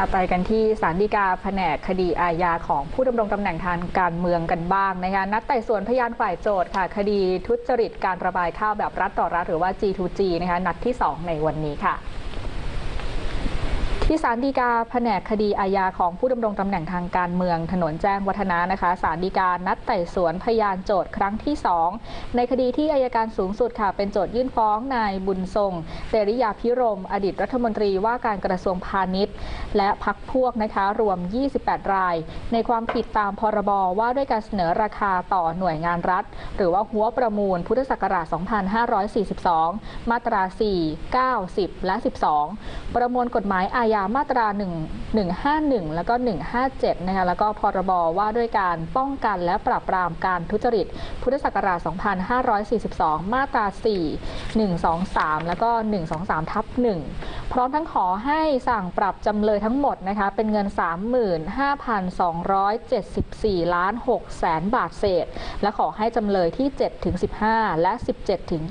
ค่ะไปกันที่สารดีกาแผนกคดีอาญาของผู้ดำรงตำแหน่งทางการเมืองกันบ้างนะคะนัดไต่สวนพยานฝ่ายโจทย์ค่ะ คดีทุจริตการระบายข้าวแบบรัฐต่อรัฐหรือว่า G2G นะคะนัดที่ 2 ในวันนี้ค่ะ ที่ศาลฎีกาแผนกคดีอาญาของผู้ดำรงตำแหน่งทางการเมืองถนนแจ้งวัฒนะนะคะศาลฎีกานัดไต่สวนพยานโจทย์ครั้งที่ 2 ในคดีที่อายการสูงสุดค่ะ เป็นโจทยื่นฟ้องนายบุญทรงเตริยาพิรม อดีตรัฐมนตรีว่าการกระทรวงพาณิชย์ และพักพวกนะคะรวม 28 ราย ในความผิดตามพรบว่าด้วยการเสนอราคาต่อหน่วยงานรัฐ หรือว่าหัวประมูลพุทธศักราช 2542 มาตรา 4 9 10 และ 12 ประมวลกฎหมายอาญามาตรา1 151 แล้วก็ 157 นะคะ แล้วก็พรบว่าด้วยการป้องกันและปราบปรามการทุจริต พุทธศักราช 2542 มาตรา 4 123 แล้วก็ 123 ทับ 1 พร้อมทั้งขอให้สั่งปรับจำเลยทั้งหมดนะคะเป็นเงิน 35,274 ล้าน6แสนบาทเศษ และขอให้จำเลยที่ 7 ถึง 15 และ 17 ถึง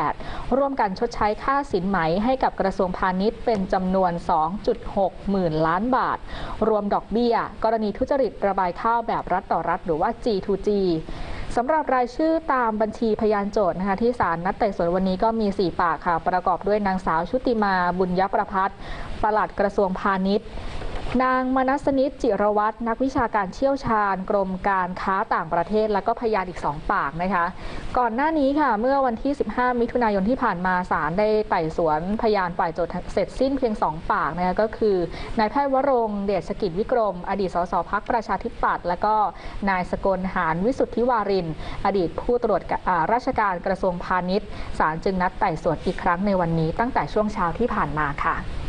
28 ร่วมกันชดใช้ค่าสินไหมให้กับกระทรวงพาณิชย์เป็นจำนวน 2.6 หมื่นล้านบาท รวมดอกเบี้ย กรณีทุจริตระบายข้าวแบบรัฐต่อรัฐหรือว่า G2G สำหรับรายชื่อตามบัญชีพยานโจทย์นะคะที่ศาลนัดไต่สวนวันนี้ก็มี 4 ปากค่ะ ประกอบด้วยนางสาวชุติมาบุญยประพัฒน์ปลัดกระทรวงพาณิชย์ นางมนัสนิตจิรวัตรนักวิชาการเชี่ยวชาญ กรมการค้าต่างประเทศ และก็พยานอีก 2 ปากนะคะ ก่อนหน้านี้ค่ะเมื่อวันที่ 15 มิถุนายนที่ผ่านมาศาลได้ไต่สวนพยานฝ่ายโจทย์เสร็จสิ้นเพียง 2 ปากนะคะก็คือนายแพทย์วรงเดชกิจวิกรม อดีตสสพักประชาธิปัตย์และก็นายสกลหานวิสุทธิวาริน อดีตผู้ตรวจราชการกระทรวงพาณิชย์ศาลจึงนัดไต่สวนอีกครั้งในวันนี้ ตั้งแต่ช่วงเช้าที่ผ่านมาค่ะ